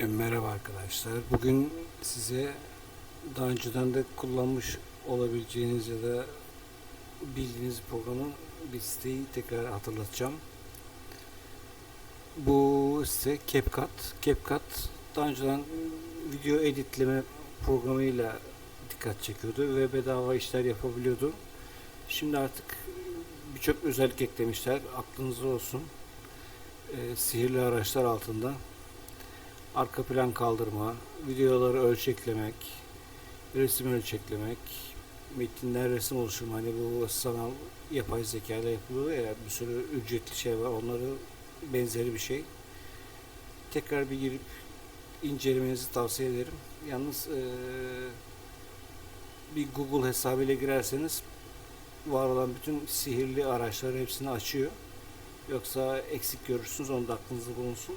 E, Merhaba arkadaşlar. Bugün size daha önceden de kullanmış olabileceğiniz ya da bildiğiniz programın bir siteyi tekrar hatırlatacağım. Bu site CapCut. CapCut daha önceden video editleme programıyla dikkat çekiyordu ve bedava işler yapabiliyordu. Şimdi artık birçok özellik eklemişler. Aklınızda olsun. E, sihirli araçlar altında arka plan kaldırma, videoları ölçeklemek, resim ölçeklemek, metinden resim oluşturma. Hani bu sanal yapay zeka ile yapılıyor ya bir sürü ücretli şey var. Onları benzeri bir şey. Tekrar bir girip incelemenizi tavsiye ederim. Yalnız eee, bir Google hesabıyla girerseniz var olan bütün sihirli araçları hepsini açıyor. Yoksa eksik görürsünüz. Onu da aklınızda bulunsun.